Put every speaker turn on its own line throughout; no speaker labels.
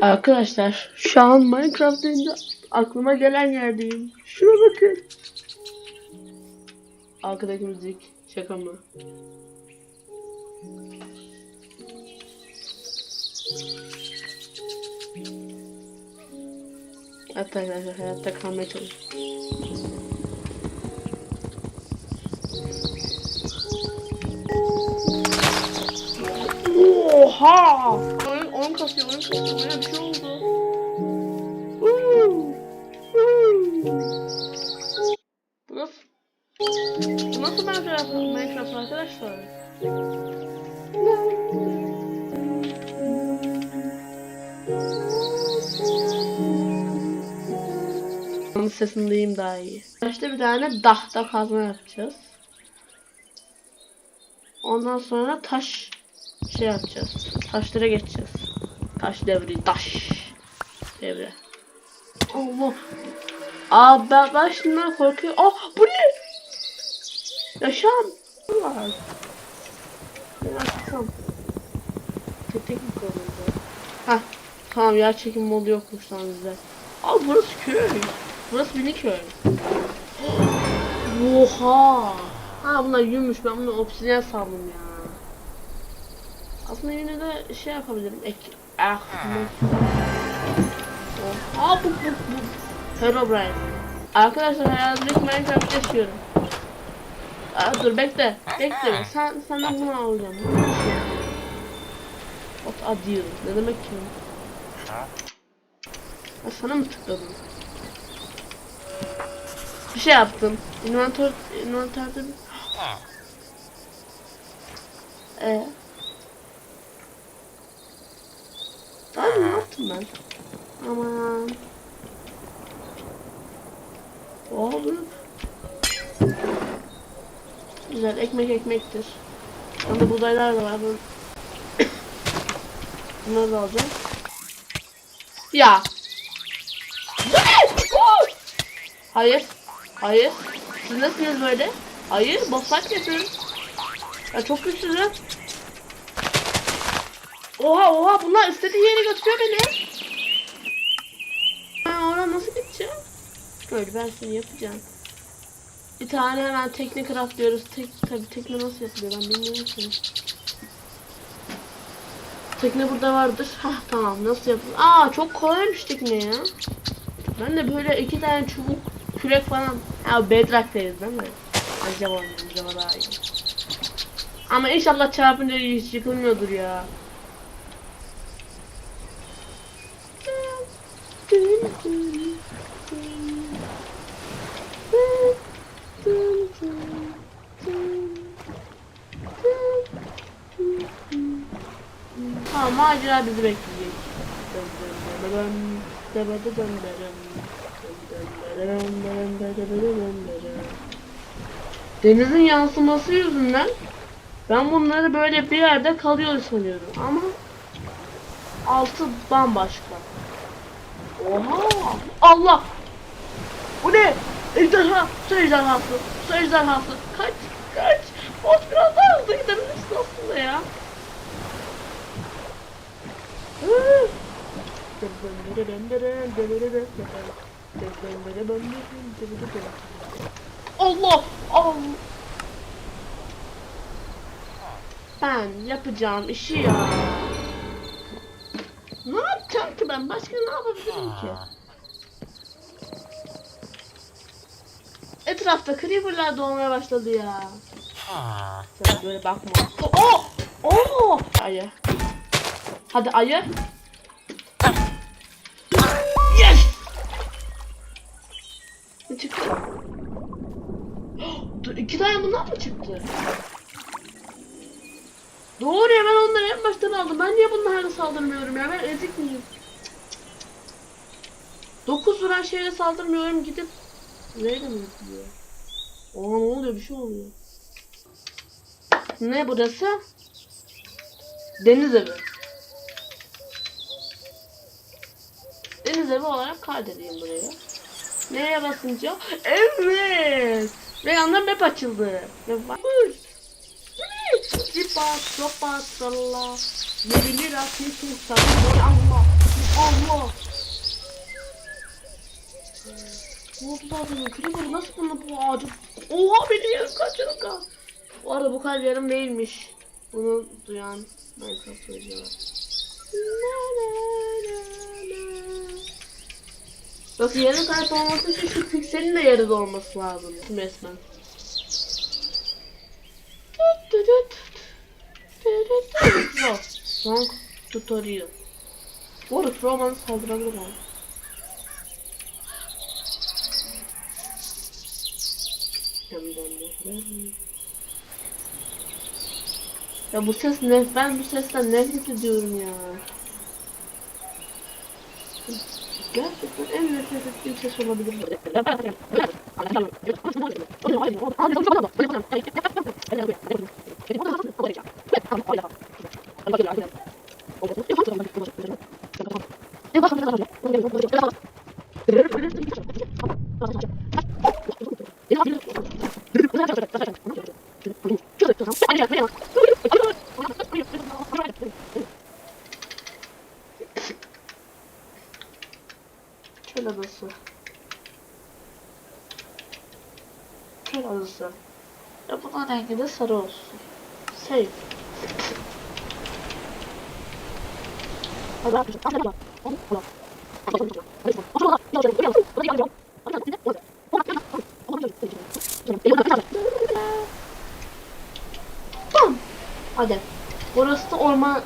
Arkadaşlar şu an Minecraft deyince aklıma gelen yerdeyim. Şuna bakın. Arkadaki müzik şaka mı? Arkadaşlar hayatta kalmaya çalışıyorum. Oha! Kasıyor, oyun kasıyor. Bir şey oldu. Bu nasıl? Bu nasıl Minecraft, Minecraft arkadaşlar? Onun sesini duyayım daha iyi. İşte bir tane dahta kazma yapacağız. Ondan sonra taş şey yapacağız. Taşlara geçeceğiz. Taş devri, taş devre. Allah. Aa ben, ben şundan korkuyorum. Ah bu ne? Yaşam. Var. Ben açsam. Tek mi kalıyor? Hah. Tamam yer çekim modu yokmuş lan bizde. Aa burası köy. Burası mini köy. Oha. Ha bunlar yürümüş. Ben bunu obsidyen sandım ya. Aslında yine de şey yapabilirim. Ek ah. Oh. Aa bu bu bu. Herobrine. Arkadaşlar hayatımdaki Minecraft yaşıyorum. Aa, dur bekle. Bekle. Sen senden bunu alacağım. Bu ne şey? What a deal. Ne demek ki? Ya sana mı tıkladım? Bir şey yaptım. Inventör, inventörde bir... Ee. Abi ne yaptım ben? Aman. Bu. Güzel ekmek ekmektir. Yanında buğdaylar da var. Bunları da alacağım. Ya. Hayır. Hayır. Siz nasılsınız böyle? Hayır. Bossfight yapıyorum. Ya çok güçsüzüm. Oha oha bunlar istediği yere götürüyor beni. Ben oradan nasıl gideceğim? Böyle ben seni yapacağım. Bir tane hemen tekne craft diyoruz. Tek, tabi tekne nasıl yapılıyor ben bilmiyorum ki. Tekne burada vardır. Hah tamam nasıl yapılıyor? Aa çok kolaymış tekne ya. Ben de böyle iki tane çubuk kürek falan. Ya bedrock'tayız değil mi? Acaba acaba daha iyi. Ama inşallah çarpınca hiç yıkılmıyordur ya. Tamam macera bizi bekleyecek. Denizin yansıması yüzünden ben bunları böyle bir yerde kalıyor sanıyorum ama altı bambaşka. Oha! Allah! Bu ne? Ejderha! Su ejderhası! Su ejderhası! Kaç! Kaç! Boss biraz daha hızlı gidebilirsin aslında ya. Allah! Allah! Ben yapacağım işi ya. Yapacağım ki ben? Başka ne yapabilirim ki? Etrafta creeper'lar doğmaya başladı ya. Sen böyle bakma. Oh! Oh! Ayı. Hadi ayı. Yes! Ne çıktı? Dur iki tane bundan mı çıktı? Doğru ya ben en baştan aldım. Ben niye bunlarla saldırmıyorum ya? Ben ezik miyim? 9 vuran şeyle saldırmıyorum gidip Neyle mi yapılıyor? Oha ne oluyor bir şey oluyor. Ne burası? Deniz evi. Deniz evi olarak kaydedeyim buraya. Nereye basınca? Evet. Ve yandan map açıldı. Ve var. Bu ne? Zipa sopa salla. Yedilir afiyet olsun. Allah. Allah. Ne nasıl bunu bu ağacı? Oha benim yarım kaçırım kal. Bu arada bu kadar yarım değilmiş. Bunu duyan Minecraft oyuncular. Nasıl yarım kalp olması için şu pikselin de yarıda olması lazım resmen. Pro. Song tutorial. Bu arada Pro bana saldırabilir abi. Ya bu ses ne? Ben bu sesten nefret ediyorum ya. Gerçekten en nefret ettiğim ses olabilir. Çöl sarı olsun. Save. Tamam. Hadi. Burası da orman...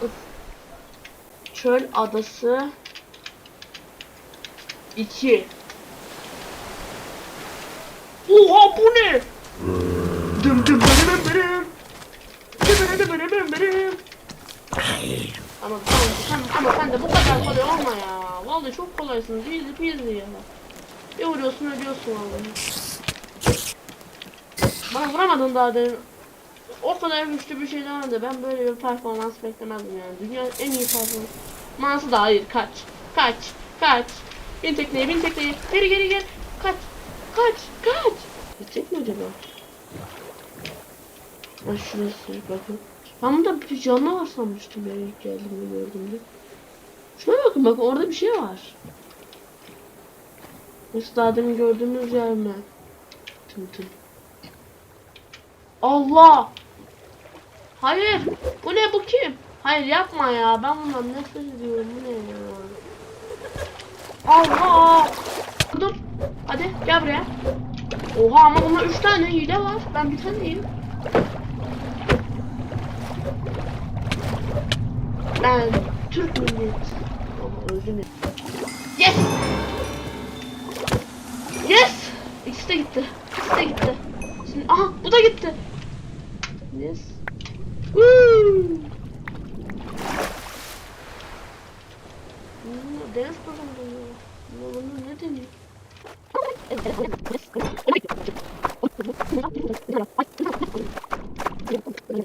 Çöl adası. 2 Oha bu ne? Dım dım dım dım dım. Dım dım dım dım dım. Ama tamam sen, ama sen de bu kadar kolay olma Vallahi çok kolaysın. Easy peasy ya. Bir vuruyorsun ölüyorsun vallahi. Bana vuramadın daha demin. O kadar güçlü bir şey demedi. Ben böyle bir performans beklemezdim yani. Dünyanın en iyi performansı da hayır. Kaç. Kaç. Kaç. Bin tekneye bin tekneye. Geri geri gel. Kaç. Kaç. Kaç. Gidecek mi acaba? Ay şurası bakın. Ben burada bir canlı var sanmıştım ya ilk geldiğimde gördüğümde. Şuna bakın bakın orada bir şey var. Demin gördüğümüz yer mi? Tım tım. Allah! Hayır! Bu ne bu kim? Hayır yapma ya ben bundan nefret ediyorum bu ne ya? Allah! Dur. Hadi gel buraya. Oha ama bunda 3 tane hile var. Ben bir taneyim. Ben Türk milleti. Özür dilerim. Yes! Yes! İkisi de gitti. İkisi de gitti. Şimdi, aha bu da gitti. Yes. Woo! Deniz kazandı ya. Ya Bunu ne deniyor? Şeyle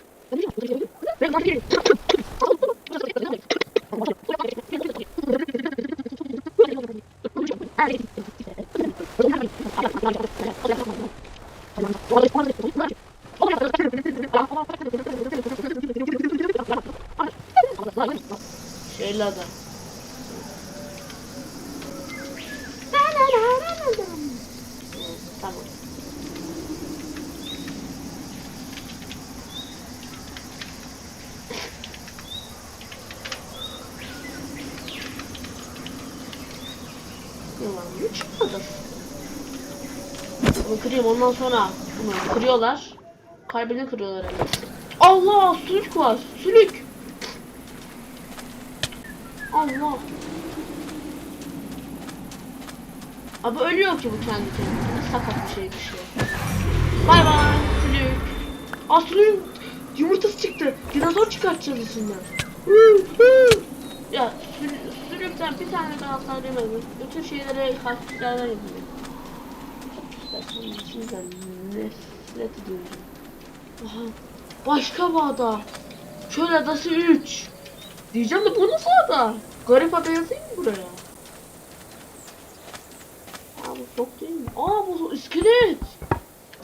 Mı çıkmadı? Bunu kırayım ondan sonra bunu kırıyorlar. Kalbini kırıyorlar hemen. Allah sülük var sülük. Allah. Abi ölüyor ki bu kendi kendine. Sakat bir şey düşüyor. Bay bay sülük. Aa sülüğün yumurtası çıktı. Dinozor çıkartacağız içinden. Ya sül Çocuklar bir tane daha atarım alın. Bütün şeylere hafiflerden yapıyorum. İstersen sizden nefret ediyorum. Aha. Başka bir ada. Çöl adası 3. Diyeceğim de bu nasıl ada? Garip ada yazayım mı buraya? Aa bu çok değil mi? Aa bu iskelet.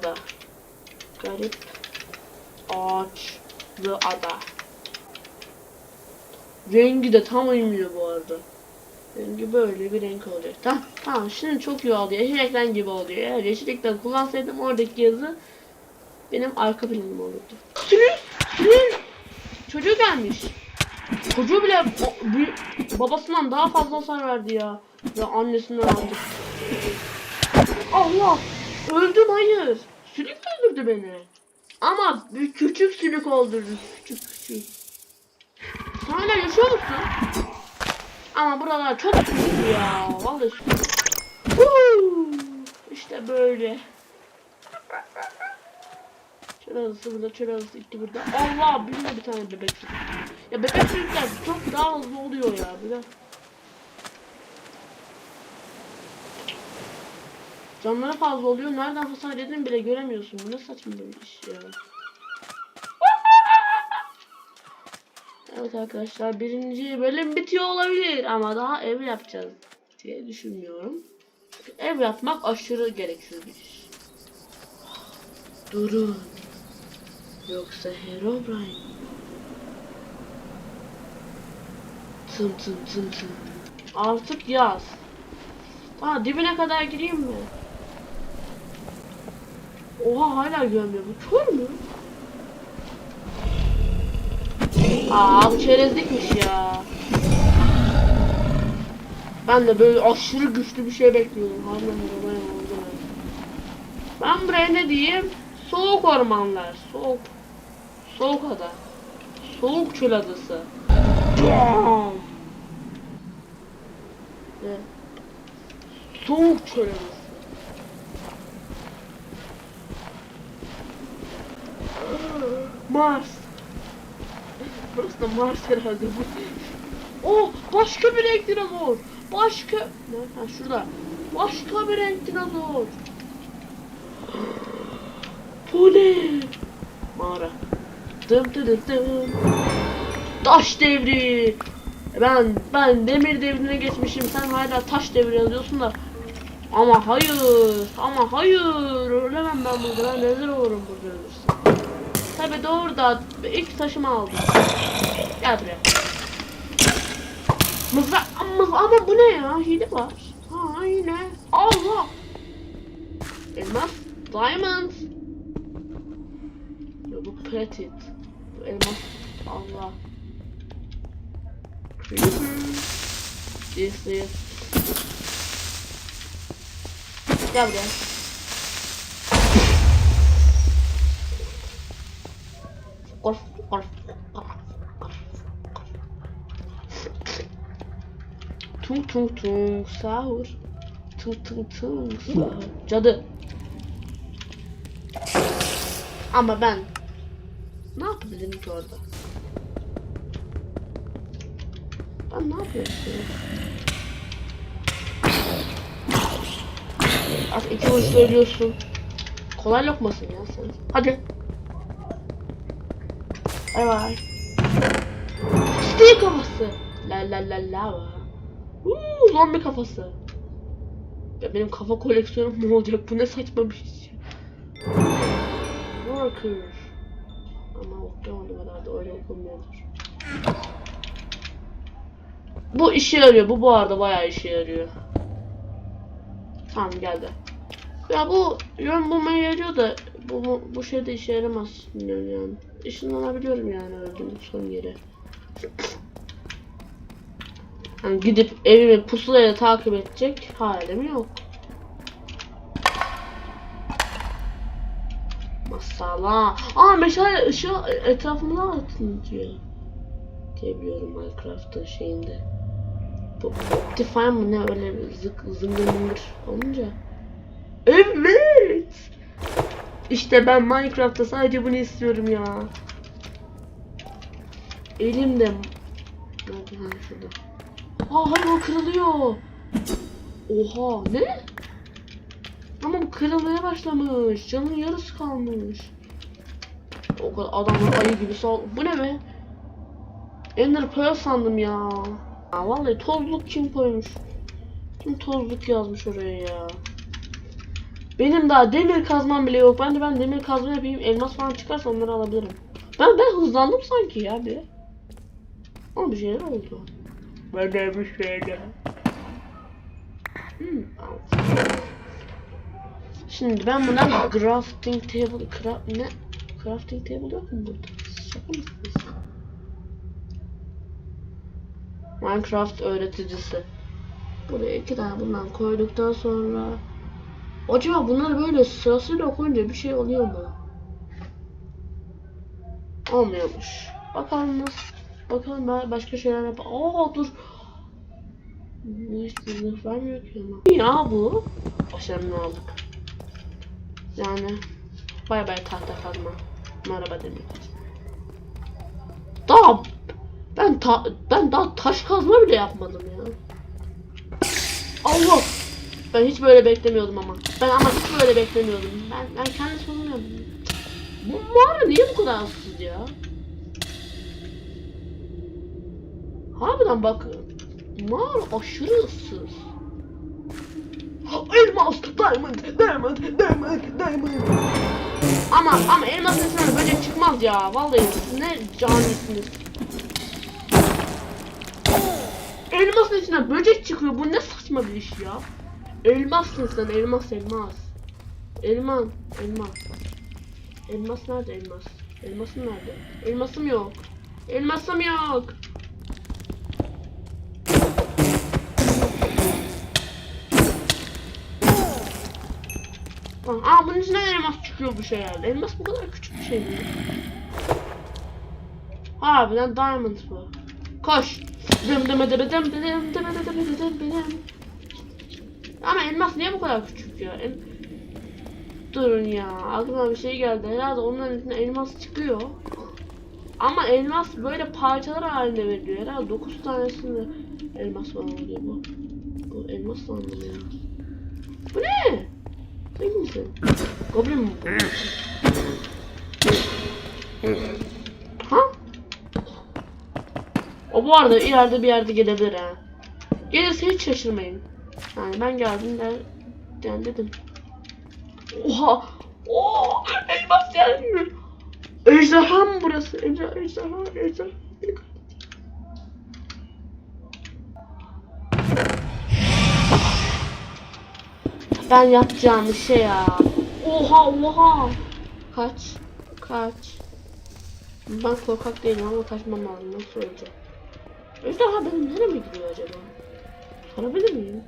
Da. Garip ağaçlı ada. Rengi de tam uymuyor bu arada. Rengi böyle bir renk olacak. Tamam, şimdi çok iyi oldu. Yeşil ekran gibi oluyor. Eğer yeşil ekran kullansaydım oradaki yazı benim arka planım olurdu. Sülün! Sülün! Çocuğu gelmiş. Çocuğu bile babasından daha fazla hasar verdi ya. Ya annesinden aldı. Allah! Öldüm hayır. Sülük öldürdü beni. Ama bir küçük sülük öldürdü. Küçük küçük. Hala yaşıyor musun? Ama buralar çok küçük ya. Vallahi Huu! İşte böyle. Çırağısı burada, çırağısı gitti burada. Allah! De bir tane bebek sülük. Ya bebek sülükler çok daha hızlı oluyor ya. Bir de. Canları fazla oluyor. Nereden hasar yediğini bile göremiyorsun. Bu ne saçma bir iş ya. Evet arkadaşlar birinci bölüm bitiyor olabilir ama daha ev yapacağız diye düşünmüyorum. Ev yapmak aşırı gereksiz bir iş. Durun. Yoksa Herobrine. Tım tım tım tım. Artık yaz. Aa dibine kadar gireyim mi? Oha hala görmüyor. Bu kör mü? Aa bu çerezlikmiş ya. Ben de böyle aşırı güçlü bir şey olay oldu. Ben buraya ne diyeyim? Soğuk ormanlar. Soğuk. Soğuk ada. Soğuk çöl adası. Soğuk çöl adası. Mars. Burası da Mars herhalde bu. Oh başka bir renk dinozor. Başka. Ne? Ha şurada. Başka bir renk dinozor. Bu ne? Mağara. Dım dım dım dım. Taş devri. Ben ben demir devrine geçmişim. Sen hala taş devri yazıyorsun da. Ama hayır. Ama hayır. Ölemem ben burada. Ben rezil olurum burada ölürsem. Tabi doğru da ilk taşımı aldım. Gel buraya. Mızrak ama, ama bu ne ya? Hile var. Ha yine. Allah. Elmas. Diamond. Ya bu platit. Bu elmas. Allah. Creeper. This is. Gel buraya. Korf, Tung tung tung sahur. Tung tung tung sahur. Cadı. Ama ben ne yapabilirim ki orada? Ben ne yapıyorum ki? İki vuruş söylüyorsun. Kolay lokmasın ya sen. Hadi. Bay bay. Steel kafası. La la la la. Uuu zombi kafası. Ya benim kafa koleksiyonum ne olacak? Bu ne saçma bir şey. Worker. Ama okuyamadım herhalde öyle okunmuyordur. Bu işe yarıyor. Bu bu arada bayağı işe yarıyor. Tamam geldi. Ya bu yön bulmaya yarıyor da bu, bu, bu şey de işe yaramaz bilmiyorum yani. Işınlanabiliyorum yani öldüğüm son yere. Yani gidip evimi pusulayla takip edecek halim yok. Masala. Aa meşale ışığı etrafımda atılıyor. Diye biliyorum Minecraft'ın şeyinde. Bu Optifine mı ne öyle zık zıngır olunca. Evet. İşte ben Minecraft'ta sadece bunu istiyorum ya. Elimde. Nerede? Şurada. Aa hayır o kırılıyor. Oha ne? Ama bu kırılmaya başlamış. Canın yarısı kalmış. O kadar adamlar ayı gibi sal. Bu ne be? Ender Pearl sandım ya. ya. Vallahi tozluk kim koymuş? Kim tozluk yazmış oraya ya? Benim daha demir kazmam bile yok. Ben de ben demir kazma yapayım. Elmas falan çıkarsa onları alabilirim. Ben ben hızlandım sanki ya bir. Ama bir şeyler oldu. De bir şeyler. Hmm. Şimdi ben buna crafting table cra ne? Crafting table yok mu burada? Minecraft öğreticisi. Buraya iki tane bundan koyduktan sonra Acaba bunları böyle sırasıyla koyunca bir şey oluyor mu? Olmuyormuş. Bakalım nasıl. Bakalım ben başka şeyler yap. Aa dur. Bu hiçbir zırh vermiyor ki ama. Ya bu. Başarımını aldık. Yani. Bay bay tahta kazma. Merhaba demir kazma. Daha ben ta ben daha taş kazma bile yapmadım ya. Allah! Ben hiç böyle beklemiyordum ama. Ben ama hiç böyle beklemiyordum. Ben ben kendi sonumu yaptım. Bu mağara niye bu kadar ıssız ya? Harbiden bak. Mağara aşırı ıssız. Elmas, diamond, diamond, diamond, diamond. Ama ama elmas insanı böcek çıkmaz ya. Vallahi siz ne canisiniz. Elmasın içinden böcek çıkıyor. Bu ne saçma bir iş ya. Elmassın sen elmas elmas. Elman elmas. Elmas nerede elmas? Elmasım nerede? Elmasım yok. Elmasım yok. Aa bunun içinden elmas çıkıyor bu şey herhalde. Elmas bu kadar küçük bir şey mi? Harbiden diamond bu. Koş. Ama elmas niye bu kadar küçük ya? El... Durun ya. Aklıma bir şey geldi. Herhalde onların içinde elmas çıkıyor. Ama elmas böyle parçalar halinde veriliyor. Herhalde 9 tanesinde elmas falan oluyor bu. Bu elmas sandım ya. Bu ne? Misin? Goblin mi? Ha? O bu arada ileride bir yerde gelebilir ha. Gelirse hiç şaşırmayın. Yani ben geldim der, yani dedim. Oha! Oo! Elmas geldi. Ejderha mı burası? Ejderha, ejderha, ejderha. Ben yapacağım bir şey ya. Oha oha. Kaç. Kaç. Ben korkak değilim ama kaçmam lazım. Nasıl olacak? Ejderha benim nereye mi gidiyor acaba? Sorabilir miyim?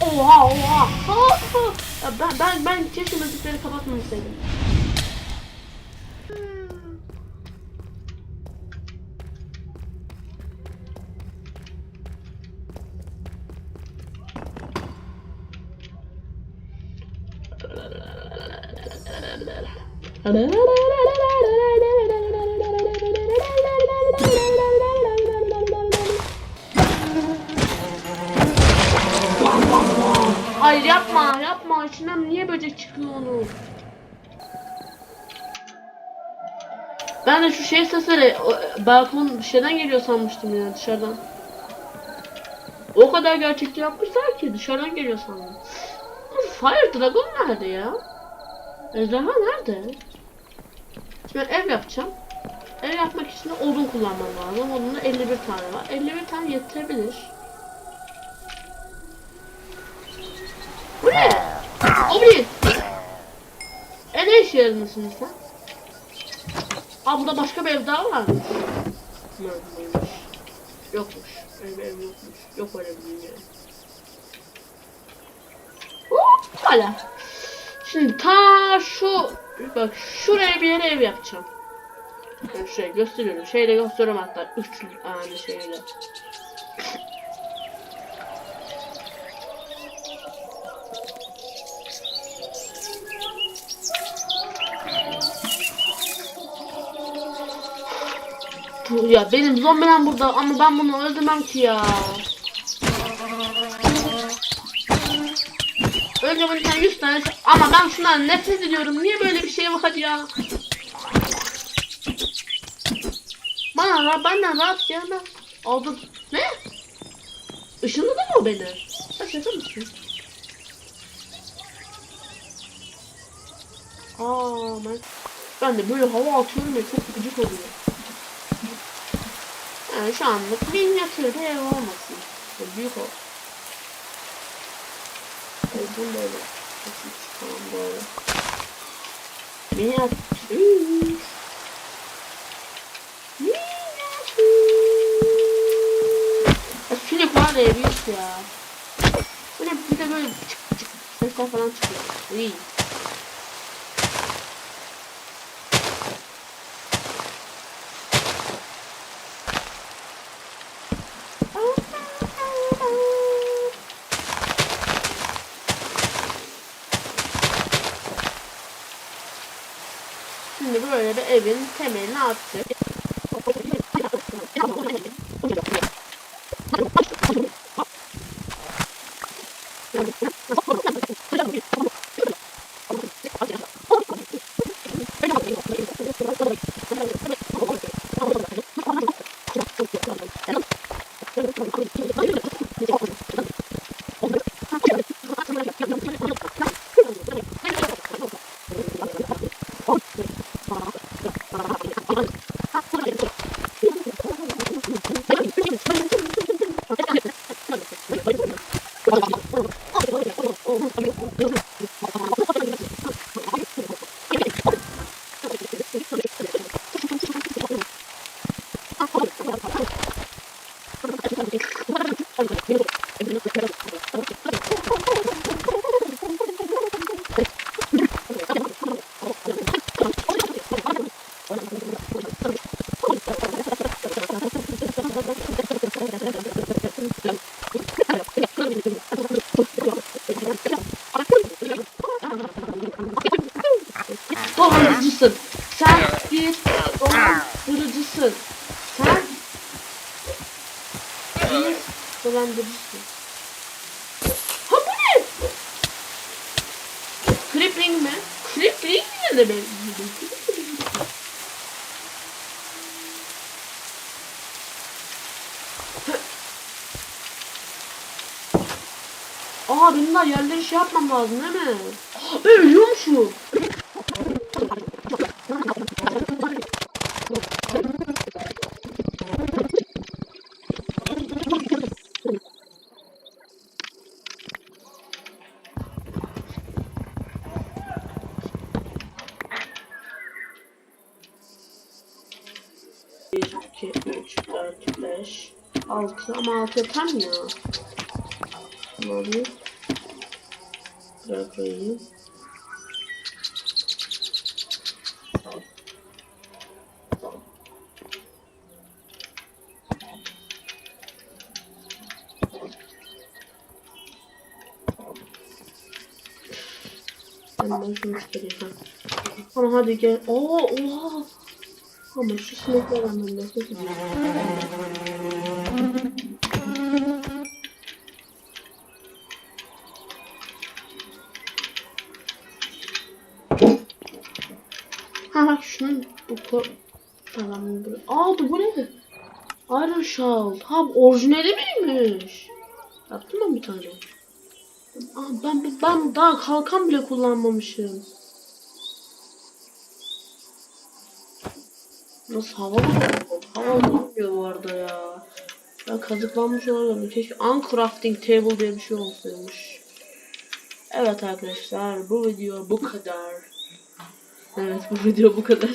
Oha oha. Ha, ha. Ya ben ben ben keşke müzikleri kapatmamışsaydım. Hayır yapma yapma içinden niye böcek çıkıyor onun? Ben de şu şey sesleri balkon şeyden geliyor sanmıştım ya dışarıdan. O kadar gerçekçi yapmışlar ki dışarıdan geliyor sandım. Fire Dragon nerede ya? Ejderha nerede? Ben ev yapacağım. Ev yapmak için de odun kullanmam lazım. Odunda 51 tane var. 51 tane yetebilir. Bu ne? O bir. E ne işe yaradın sen? Aa burada başka bir ev daha var mı? Yok, Yokmuş. Öyle yokmuş. Yok öyle bir dünya. Hala. Şimdi ta şu bak şuraya bir yere ev yapacağım. Yani şuraya gösteriyorum. Şeyle gösteriyorum hatta. Üç tane şeyle. Ya benim zombilerim burada ama ben bunu öldürmem ki ya. 10'ten 100 tane ama ben şundan nefret ediyorum. Niye böyle bir şeye var ya? Bana benden rahat gelmez. Aldım. Ne? Işınladı mı beni? Sen şaka mısın? Aa ben... Ben de böyle hava atıyorum ya çok gıcık oluyor. Yani şu anlık minyatür ev olmasın. Büyük olsun. Evden böyle. Tamam böyle. Minyatür. Minyatür. Ya sürekli var ya büyük ya. Ne bir de böyle çık çık sesler falan çıkıyor. İyi. Şimdi böyle bir evin temelini attık. あっ! Crippling ne demek? Aa benim daha yerleri şey yapmam lazım değil mi? Ben ölüyormuşum. Bir, iki, üç, dört, beş, mi ya? Alayım. Buraya koyayım. Ben ben şunu. Ama hadi gel. Oo, oha. Ama şu sineklerden ben nefret ediyorum. Ko... Tamam. Aa bu ne? Iron Shell. Ha orijinali miymiş? Yaptım ben bir tane. Aa, ben, ben daha kalkan bile kullanmamışım. Nasıl hava mı? Hava mı bu arada ya? Ben kazıklanmış olabilirim. Keşke uncrafting table diye bir şey olsaymış. Evet arkadaşlar bu video bu kadar. Evet bu video bu kadar.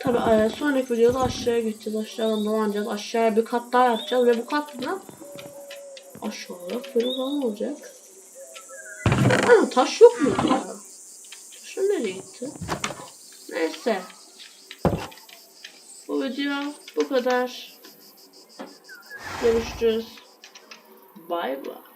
Tabi sonraki videoda aşağıya gideceğiz. Aşağıdan dolanacağız. Aşağıya bir kat daha yapacağız ve bu katla aşağıya fırın olacak. Aa, taş yok mu ya? Taşım nereye gitti? Neyse. Bu video bu kadar. Görüşürüz. Bay bay.